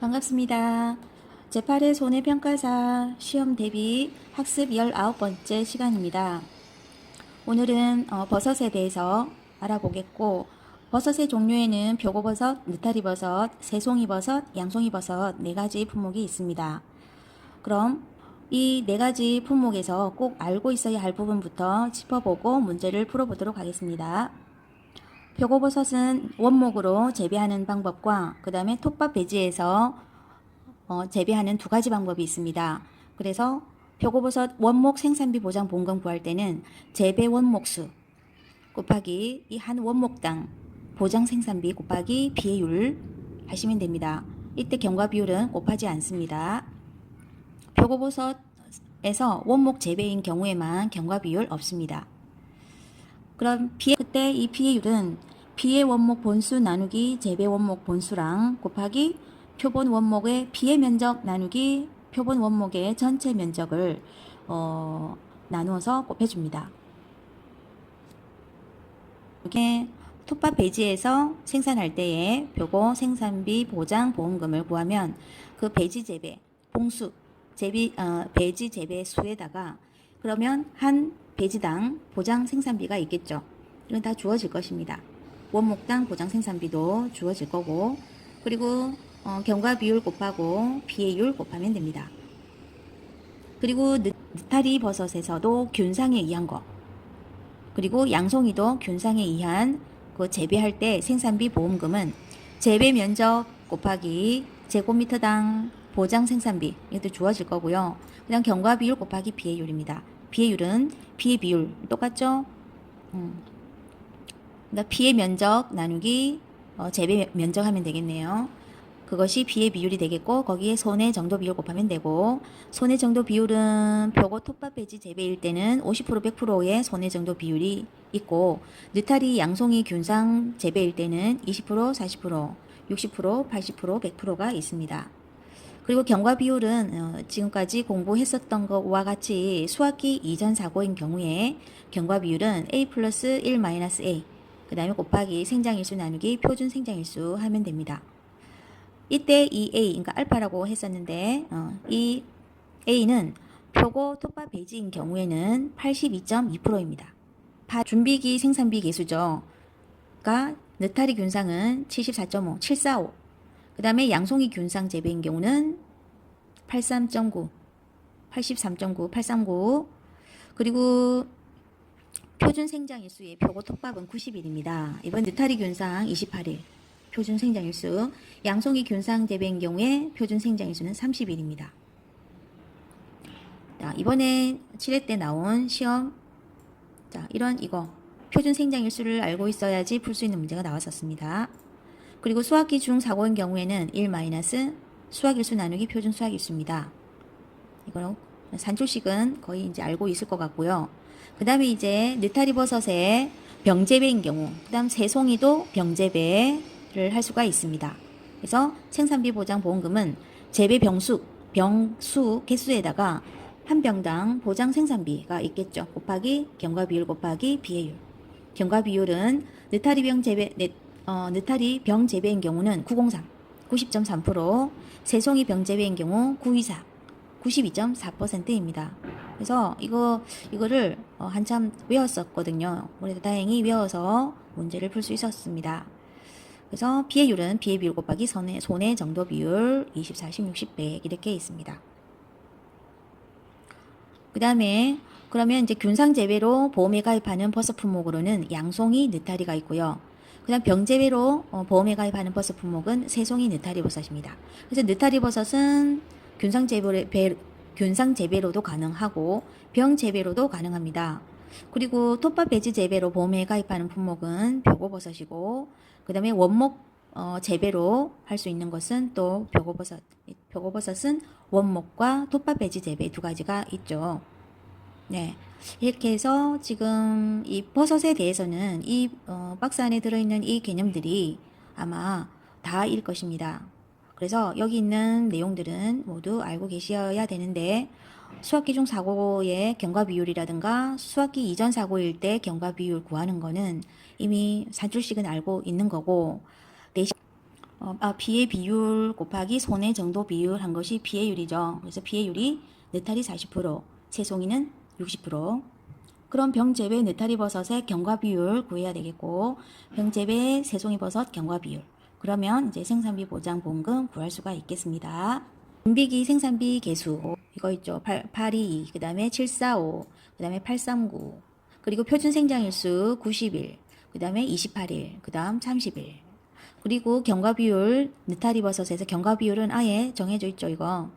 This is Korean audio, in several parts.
반갑습니다. 제8회 손해평가사 시험 대비 학습 19번째 시간입니다. 오늘은 어, 버섯에 대해서 알아보겠고, 버섯의 종류에는 표고버섯, 느타리버섯, 새송이버섯, 양송이버섯 네 가지 품목이 있습니다. 그럼 이 네 가지 품목에서 꼭 알고 있어야 할 부분부터 짚어보고 문제를 풀어보도록 하겠습니다. 표고버섯은 원목으로 재배하는 방법과 그 다음에 톱밥 배지에서 어, 재배하는 두 가지 방법이 있습니다. 그래서 표고버섯 원목 생산비 보장 본금 구할 때는 재배 원목수 곱하기 이 한 원목당 보장 생산비 곱하기 비율 하시면 됩니다. 이때 경과 비율은 곱하지 않습니다. 표고버섯에서 원목 재배인 경우에만 경과 비율 없습니다. 그럼 비 그때 이 비율은 비의 원목 본수 나누기 재배 원목 본수랑 곱하기 표본 원목의 비의 면적 나누기 표본 원목의 전체 면적을 어, 나누어서 곱해줍니다. 이렇게 톱밥 배지에서 생산할 때에 표고 생산비 보장 보험금을 구하면 그 배지 재배 봉수 재비 어, 배지 재배 수에다가 그러면 한 배지당 보장 생산비가 있겠죠. 이건 다 주어질 것입니다. 원목당 보장 생산비도 주어질 거고 그리고 어, 경과 비율 곱하고 비해율 곱하면 됩니다. 그리고 느, 느타리 버섯에서도 균상에 의한 거 그리고 양송이도 균상에 의한 그 재배할 때 생산비 보험금은 재배 면적 곱하기 제곱미터당 보장 생산비 이것도 주어질 거고요. 그다음 경과 비율 곱하기 비해율입니다. 비해율은 비의 비율 똑같죠? 음. 그러니까 비의 면적 나누기 어, 재배 면적 하면 되겠네요. 그것이 비의 비율이 되겠고 거기에 손해 정도 비율 곱하면 되고 손해 정도 비율은 표고 톱밥 배지 재배일 때는 50% 100%의 손해 정도 비율이 있고 느타리 양송이 균상 재배일 때는 20% 40% 60% 80% 100%가 있습니다. 그리고 경과 비율은 어, 지금까지 공부했었던 것과 같이 수학기 이전 사고인 경우에 경과 비율은 A 플러스 1 마이너스 A 그 다음에 곱하기 생장일수 나누기 표준 생장일수 하면 됩니다. 이때 이 A, 그러니까 알파라고 했었는데 어, 이 A는 표고 톱밥 배지인 경우에는 82.2%입니다. 준비기 생산비 개수죠. 가 느타리 균상은 74.5, 745. 그 다음에 양송이 균상 재배인 경우는 83.9, 83.9, 839. 그리고 표준 생장일수의 표고 톱밥은 90일입니다. 이번 느타리 균상 28일. 표준 생장일수. 양송이 균상 재배인 경우에 표준 생장일수는 30일입니다. 자, 이번에 7회 때 나온 시험 자, 이런 이거 표준 생장일수를 알고 있어야지 풀 수 있는 문제가 나왔었습니다. 그리고 수학기 중 사고인 경우에는 1 마이너스 수학일수 나누기 표준 수학일수입니다. 이거는 산출식은 거의 이제 알고 있을 것 같고요. 그 다음에 이제 느타리 버섯의 병재배인 경우, 그 다음 새송이도 병재배를 할 수가 있습니다. 그래서 생산비 보장 보험금은 재배 병수, 병수 개수에다가 한 병당 보장 생산비가 있겠죠. 곱하기 경과 비율 곱하기 비해율. 경과 비율은 느타리 병 재배, 네, 어, 느타리 병 재배인 경우는 903, 90.3%, 새송이 병 재배인 경우 924, 92.4%입니다. 그래서 이거 이거를 어, 한참 외웠었거든요. 그래서 다행히 외워서 문제를 풀 수 있었습니다. 그래서 비해율은 비해 비율 곱하기 손해, 손해 정도 비율 24, 16, 10배 이렇게 있습니다. 그 다음에 그러면 이제 균상 재배로 보험에 가입하는 버섯 품목으로는 양송이 느타리가 있고요. 그다음 병재배로 어, 보험에 가입하는 버섯 품목은 새송이 느타리 버섯입니다. 그래서 느타리 버섯은 균상 재배 배, 균상 재배로도 가능하고 병 재배로도 가능합니다. 그리고 톱밥 배지 재배로 보험에 가입하는 품목은 표고버섯이고 그 다음에 원목 어, 재배로 할 수 있는 것은 또 표고버섯. 표고버섯은 원목과 톱밥 배지 재배 두 가지가 있죠. 네. 이렇게 해서 지금 이 버섯에 대해서는 이 어, 박스 안에 들어있는 이 개념들이 아마 다일 것입니다. 그래서 여기 있는 내용들은 모두 알고 계셔야 되는데 수학기 중 사고의 경과 비율이라든가 수학기 이전 사고일 때 경과 비율 구하는 거는 이미 산출식은 알고 있는 거고 대신 어, 아, 비의 비율 곱하기 손의 정도 비율 한 것이 비의율이죠. 그래서 비의율이 느타리 40%, 새송이는 60%. 그럼 병재배 느타리 버섯의 경과 비율 구해야 되겠고 병재배 새송이 버섯 경과 비율. 그러면 이제 생산비 보장 보험금 구할 수가 있겠습니다. 준비기 생산비 개수 이거 있죠. 8, 822, 그 다음에 745, 그 다음에 839, 그리고 표준 생장일수 90일, 그 다음에 28일, 그 다음 30일. 그리고 경과 비율 느타리 버섯에서 경과 비율은 아예 정해져 있죠. 이거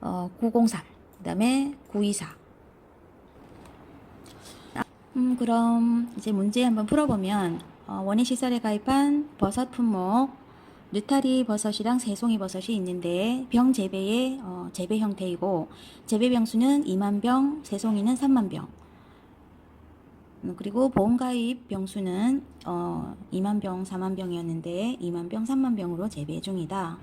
어, 903, 그 다음에 924. 음, 그럼 이제 문제 한번 풀어보면 어, 원예 시설에 가입한 버섯 품목 느타리 버섯이랑 새송이 버섯이 있는데 병 재배의 어, 재배 형태이고 재배 병수는 2만 병, 새송이는 3만 병. 음, 그리고 보험 가입 병수는 어, 2만 병, 4만 병이었는데 2만 병, 3만 병으로 재배 중이다.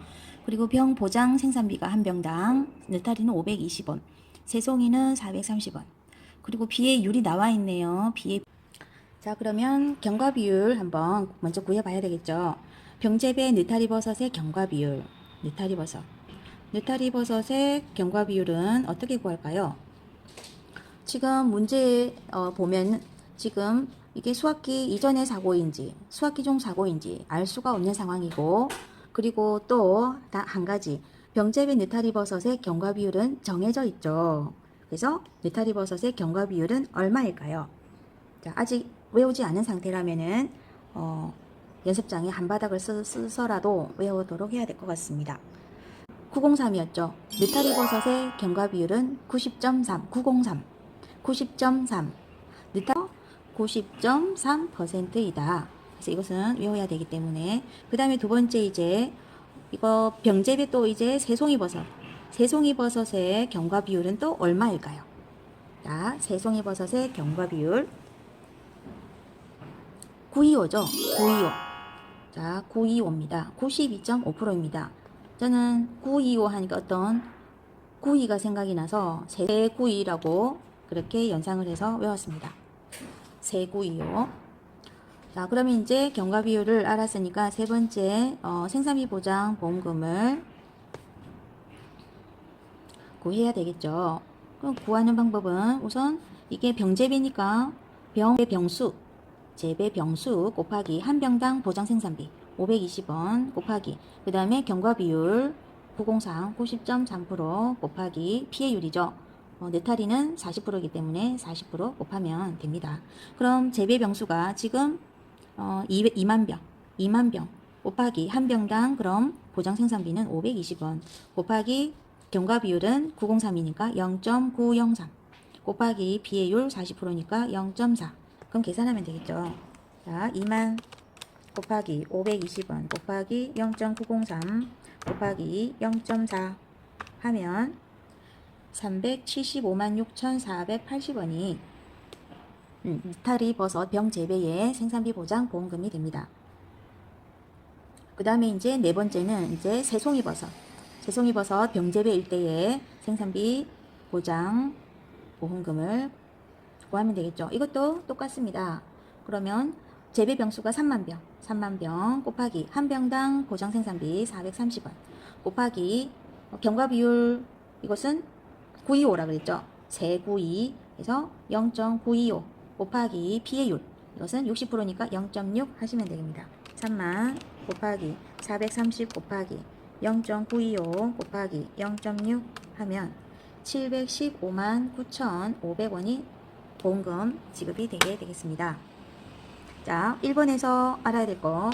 그리고 병 보장 생산비가 한 병당 느타리는 520원, 새송이는 430원. 그리고 비의 율이 나와 있네요. 비의 자 그러면 경과 비율 한번 먼저 구해봐야 되겠죠. 병재배 느타리 버섯의 경과 비율, 느타리 버섯. 느타리 버섯의 경과 비율은 어떻게 구할까요? 지금 문제 어, 보면 지금 이게 수학기 이전의 사고인지 수학기 중 사고인지 알 수가 없는 상황이고 그리고 또 한 가지 병재배 느타리 버섯의 경과 비율은 정해져 있죠. 그래서 느타리 버섯의 경과 비율은 얼마일까요? 자, 아직 외우지 않은 상태라면은 어, 연습장에 한 바닥을 쓰, 쓰서라도 외우도록 해야 될 것 같습니다. 903이었죠. 느타리 버섯의 경과 비율은 90.3, 903, 90.3. 느타 90.3%이다. 그래서 이것은 외워야 되기 때문에 그 다음에 두 번째 이제 이거 병재배 또 이제 새송이 버섯 새송이 버섯의 경과 비율은 또 얼마일까요? 자, 새송이 버섯의 경과 비율 925죠. 925. 자, 925입니다. 92.5%입니다. 저는 925 하니까 어떤 9위가 생각이 나서 세구이라고 그렇게 연상을 해서 외웠습니다. 세구이요. 자, 그러면 이제 경과 비율을 알았으니까 세 번째 어, 생산비 보장 보험금을 구해야 되겠죠. 그럼 구하는 방법은 우선 이게 병재배니까 병의 병수, 재배 병수 곱하기 한 병당 보장 생산비 520원 곱하기 그 다음에 경과 비율 903 90.3% 곱하기 피해율이죠. 어, 느타리는 40%이기 때문에 40% 곱하면 됩니다. 그럼 재배 병수가 지금 어, 2만 병, 2만 병 곱하기 한 병당 그럼 보장 생산비는 520원 곱하기 경과 비율은 903이니까 0.903 곱하기 비해율 40%니까 0.4 그럼 계산하면 되겠죠. 자, 2만 곱하기 520원 곱하기 0.903 곱하기 0.4 하면 375만 6,480원이 음, 느타리 버섯 병 재배의 생산비 보장 보험금이 됩니다. 그 다음에 이제 네 번째는 이제 새송이 버섯. 새송이 버섯 병 재배 일대의 생산비 보장 보험금을 구하면 되겠죠. 이것도 똑같습니다. 그러면 재배 병수가 3만 병, 3만 병 곱하기 한 병당 보장 생산비 430원 곱하기 어, 경과 비율 이것은 925라 그랬죠. 세구이 해서 0.925 곱하기 피해율 이것은 60%니까 0.6 하시면 되겠습니다. 3만 곱하기 430 곱하기 0.925 곱하기 0.6 하면 715만 9,500원이 보험금 지급이 되게 되겠습니다. 자, 1번에서 알아야 될 거.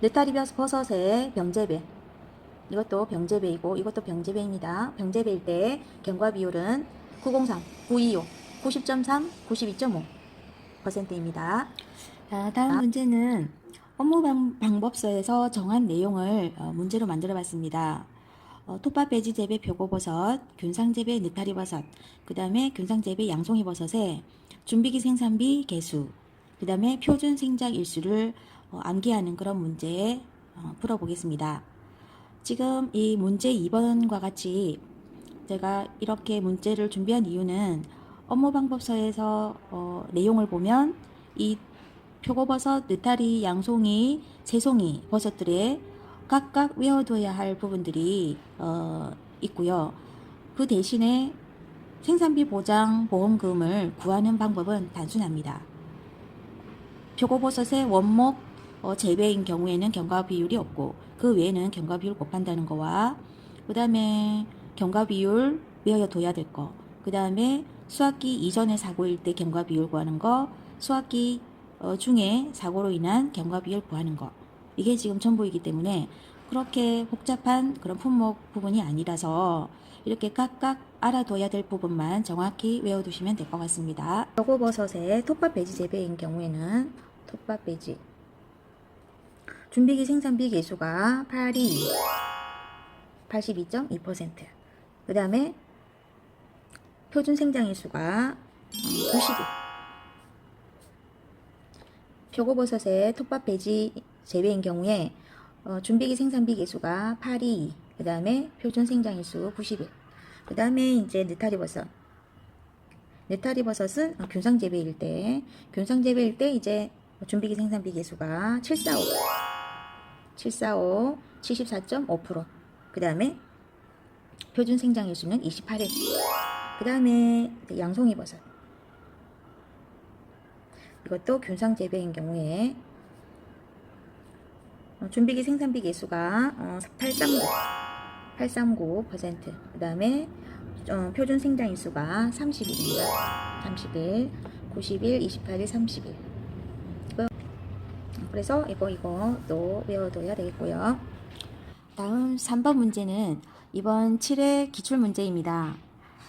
느타리 버섯의 병재배. 이것도 병재배이고 이것도 병재배입니다. 병재배일 때 경과 비율은 903, 925, 90.3, 92.5%입니다. 자, 다음 문제는 업무 방, 방법서에서 정한 내용을 어, 문제로 만들어 봤습니다. 어, 톱밥 배지 재배 표고버섯, 균상 재배 느타리 버섯, 그 다음에 균상 재배 양송이 버섯의 준비기 생산비 개수, 그 다음에 표준 생장 일수를 어, 암기하는 그런 문제 어, 풀어보겠습니다. 지금 이 문제 2번과 같이 제가 이렇게 문제를 준비한 이유는 업무 방법서에서 어, 내용을 보면 이 표고버섯, 느타리, 양송이, 새송이 버섯들의 각각 외워둬야 할 부분들이 어, 있고요. 그 대신에 생산비 보장 보험금을 구하는 방법은 단순합니다. 표고버섯의 원목 어, 재배인 경우에는 경과 비율이 없고 그 외에는 경과 비율 곱한다는 거와 그 다음에 경과 비율 외워둬야 될 거. 그 다음에 수학기 이전의 사고일 때 경과 비율 구하는 거, 수학기 어, 중에 사고로 인한 경과 비율 구하는 거. 이게 지금 전부이기 때문에 그렇게 복잡한 그런 품목 부분이 아니라서 이렇게 각각 알아둬야 될 부분만 정확히 외워두시면 될 것 같습니다. 표고버섯의 톱밥 배지 재배인 경우에는 톱밥 배지 준비기 생산비 개수가 8이 82.2%. 그 다음에 표준 생장일 수가 90일. 표고버섯의 톱밥 배지 재배인 경우에 어, 준비기 생산비 개수가 8이 그 다음에 표준 생장일 수 90일. 그 다음에 이제 느타리 버섯. 느타리 버섯은 어, 균상 재배일 때, 균상 재배일 때 이제 준비기 생산비 개수가 745. 745, 74.5%. 그 다음에 표준 생장일 수는 28일. 그 다음에 양송이 버섯. 이것도 균상 재배인 경우에 어, 준비기 생산비 개수가 어, 839, 839%. 그 다음에 어, 표준 생장 일 수가 30일입니다. 30일, 90일, 28일, 30일. 그래서 이거 이거 또 외워둬야 되겠고요. 다음 3번 문제는 이번 7회 기출 문제입니다.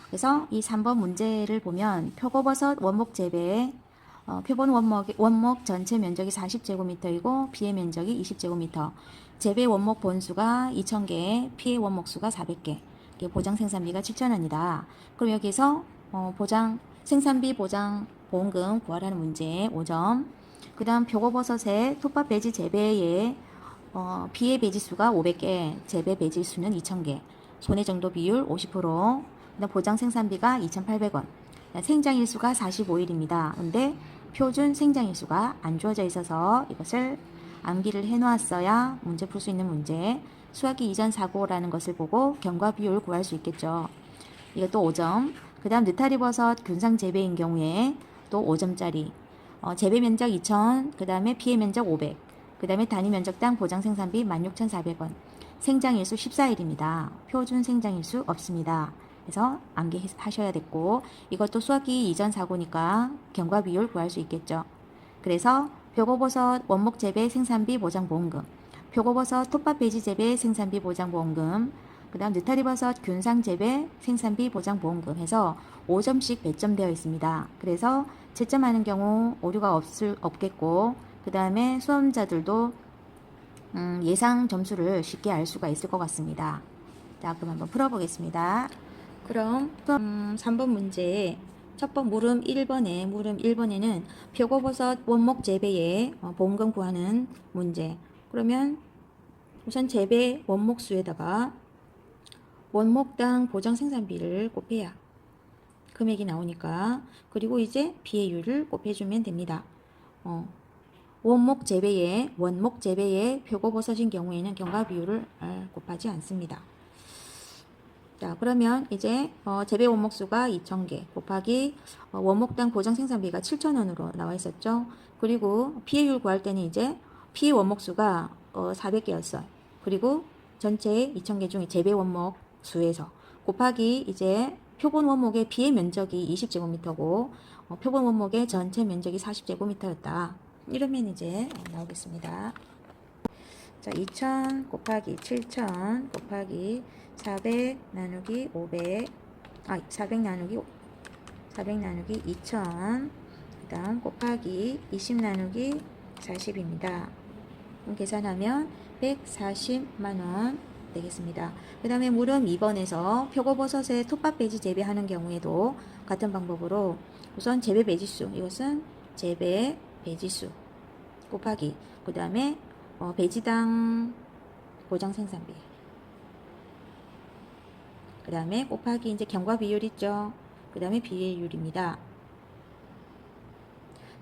그래서 이 3번 문제를 보면 표고버섯 원목 재배 어, 표본 원목, 원목 전체 면적이 40제곱미터이고 피해 면적이 20제곱미터. 재배 원목 본수가 2,000개 피해 원목 수가 400개. 이게 보장 생산비가 7,000원이다. 그럼 여기서 어, 보장 생산비 보장 보험금 구하라는 문제 5점. 그 다음 표고버섯의 톱밥 배지 재배에 어, 피해 배지수가 500개, 재배 배지수는 2,000개, 손해 정도 비율 50%, 그다음 보장 생산비가 2,800원, 생장 일수가 45일입니다. 근데 표준 생장일수가 안 주어져 있어서 이것을 암기를 해놓았어야 문제 풀 수 있는 문제. 수학기 이전 사고라는 것을 보고 경과 비율 구할 수 있겠죠. 이것도 5점. 그 다음 느타리버섯 균상 재배인 경우에 또 5점짜리. 어, 재배 면적 2,000, 그 다음에 피해 면적 500, 그 다음에 단위 면적당 보장 생산비 16,400원. 생장일수 14일입니다. 표준 생장일수 없습니다. 그래서 암기하셔야 됐고 이것도 수학기 이전 사고니까 경과 비율 구할 수 있겠죠. 그래서 표고버섯 원목 재배 생산비 보장 보험금, 표고버섯 톱밥 배지 재배 생산비 보장 보험금, 그다음 느타리버섯 균상 재배 생산비 보장 보험금 해서 5점씩 배점되어 있습니다. 그래서 채점하는 경우 오류가 없을 없겠고 그다음에 수험자들도 음, 예상 점수를 쉽게 알 수가 있을 것 같습니다. 자, 그럼 한번 풀어보겠습니다. 그럼 음, 3번 문제 첫번 물음 1번에 물음 1번에는 표고버섯 원목 재배에 어, 보험금 구하는 문제. 그러면 우선 재배 원목 수에다가 원목당 보장 생산비를 곱해야 금액이 나오니까 그리고 이제 비해율을 곱해주면 됩니다. 어, 원목 재배에 원목 재배에 표고버섯인 경우에는 경과 비율을 아, 곱하지 않습니다. 자, 그러면 이제 어, 재배 원목 수가 2,000개 곱하기 어, 원목당 보장 생산비가 7,000원으로 나와 있었죠. 그리고 피해율 구할 때는 이제 피해 원목 수가 어, 400개였어요. 그리고 전체 2,000개 중에 재배 원목 수에서 곱하기 이제 표본 원목의 피해 면적이 20제곱미터고 어, 표본 원목의 전체 면적이 40제곱미터였다. 이러면 이제 나오겠습니다. 자, 2000 곱하기 7000 곱하기 400 나누기 500, 아, 400 나누기 400 나누기 2000, 그 다음 곱하기 20 나누기 40입니다. 그럼 계산하면 140만 원 되겠습니다. 그 다음에 물음 2번에서 표고버섯의 톱밥 배지 재배하는 경우에도 같은 방법으로 우선 재배 배지수, 이것은 재배 배지수 곱하기 그 다음에 어, 배지당 보장 생산비 그 다음에 곱하기 이제 경과 비율 있죠 그 다음에 비례율입니다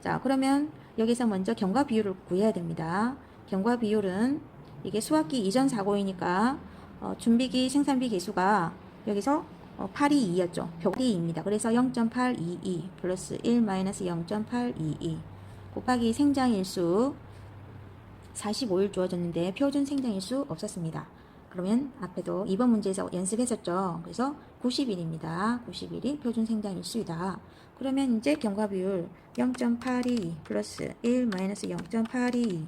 자 그러면 여기서 먼저 경과 비율을 구해야 됩니다. 경과 비율은 이게 수학기 이전 사고이니까 어, 준비기 생산비 계수가 여기서 어, 8이 2였죠. 벽이 2입니다. 그래서 0.822 플러스 1 마이너스 0.822 곱하기 생장일수 45일 주어졌는데 표준 생장일수 없었습니다. 그러면 앞에도 이번 문제에서 연습했었죠. 그래서 90일입니다. 90일이 표준 생장일수이다. 그러면 이제 경과 비율 0.822 플러스 1 마이너스 0.822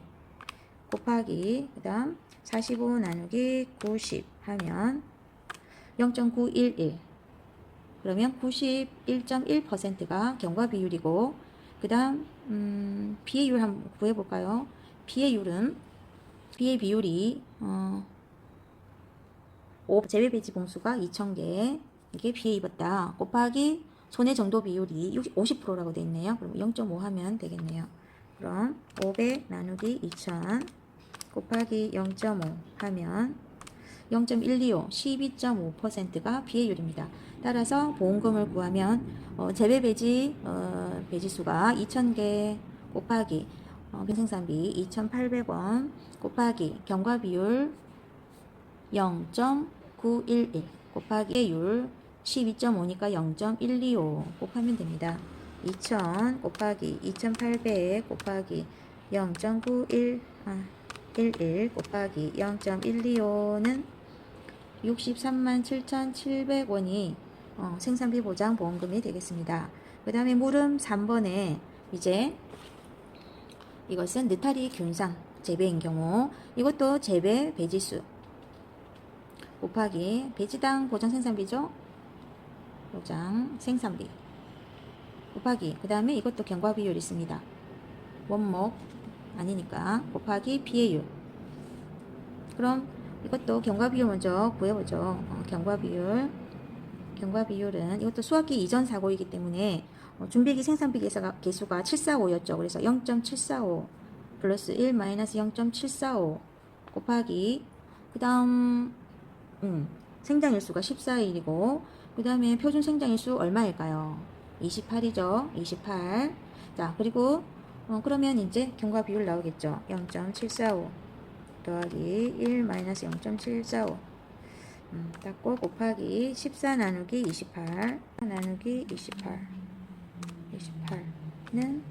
곱하기 그 다음 45 나누기 90 하면 0.911 그러면 91.1%가 경과 비율이고 그 다음 음, 비해율 한번 구해볼까요? 비해율은 비해 비율이 어, 5 제외 배지 봉수가 2,000개 이게 비해 입었다 곱하기 손해 정도 비율이 50%라고 돼 있네요. 그럼 0.5 하면 되겠네요. 그럼 500 나누기 2,000 곱하기 0.5 하면 0.125, 12.5%가 비해율입니다. 따라서 보험금을 구하면 어, 재배 배지 어, 배지수가 2,000개 곱하기 어, 생산비 2,800원 곱하기 경과 비율 0.911 곱하기 해율 12.5니까 0.125 곱하면 됩니다. 2,000 곱하기 2,800 곱하기 0.91 아, 11 곱하기 0.125는 63만 7,700원이 어, 생산비 보장 보험금이 되겠습니다. 그 다음에 물음 3번에 이제 이것은 느타리 균상 재배인 경우 이것도 재배 배지수 곱하기 배지당 보장 생산비죠. 보장 생산비 곱하기 그 다음에 이것도 경과 비율 있습니다. 원목 아니니까 곱하기 비해율 그럼 이것도 경과 비율 먼저 구해보죠. 어, 경과 비율 경과 비율은 이것도 수학기 이전 사고이기 때문에 어, 준비기 생산비 계수가, 계수가 745였죠. 그래서 0.745 플러스 1 마이너스 0.745 곱하기 그 다음 음, 생장일수가 14일이고 그 다음에 표준 생장일수 얼마일까요? 28이죠. 28. 자 그리고 어, 그러면 이제 경과 비율 나오겠죠. 0.745 더하기 1 마이너스 0.745 음, 닫고 곱하기 14 나누기 28 나누기 28 28는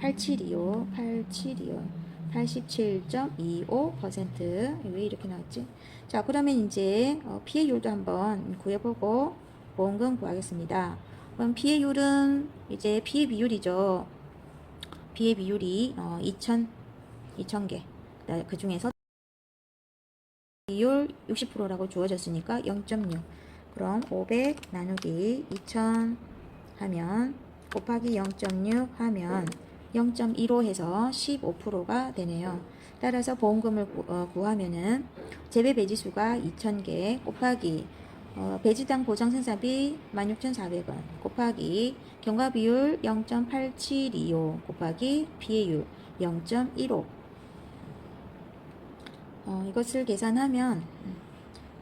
8725 8725 87.25%왜 이렇게 나왔지? 자 그러면 이제 어, 피해율도 한번 구해보고 보험금 구하겠습니다. 그럼 피해율은 이제 피해 비율이죠. 비해 비율이 어, 2,000 2,000개 그 중에서 60%라고 주어졌으니까 0.6 그럼 500 나누기 2000 하면 곱하기 0.6 하면 0.15 해서 15%가 되네요. 따라서 보험금을 구, 어, 구하면은 재배 배지수가 2,000개 곱하기 어, 배지당 보장 생산비 16,400원 곱하기 경과 비율 0.8725 곱하기 비해율 0.15 어, 이것을 계산하면 음,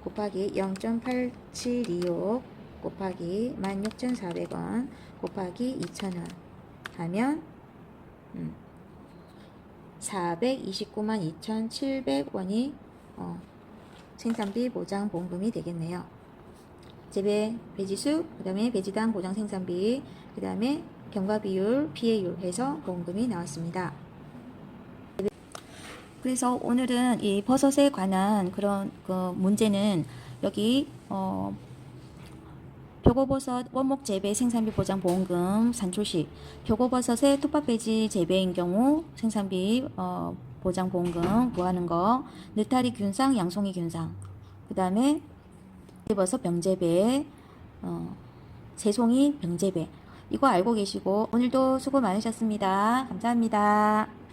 곱하기 0.8726 곱하기 16,400원 곱하기 2,000원 하면 음, 429만 2,700원이 어, 생산비 보장 보험금이 되겠네요. 재배 배지수, 그 다음에 배지당 보장 생산비, 그 다음에 경과 비율, 피해율 해서 보험금이 나왔습니다. 그래서 오늘은 이 버섯에 관한 그런 그 문제는 여기 어 표고버섯 원목 재배 생산비 보장 보험금 산출시. 표고버섯의 톱밥배지 재배인 경우 생산비 어 보장 보험금 구하는 거. 느타리 균상 양송이 균상. 그 다음에 버섯 병재배 어 새송이 병재배. 이거 알고 계시고 오늘도 수고 많으셨습니다. 감사합니다.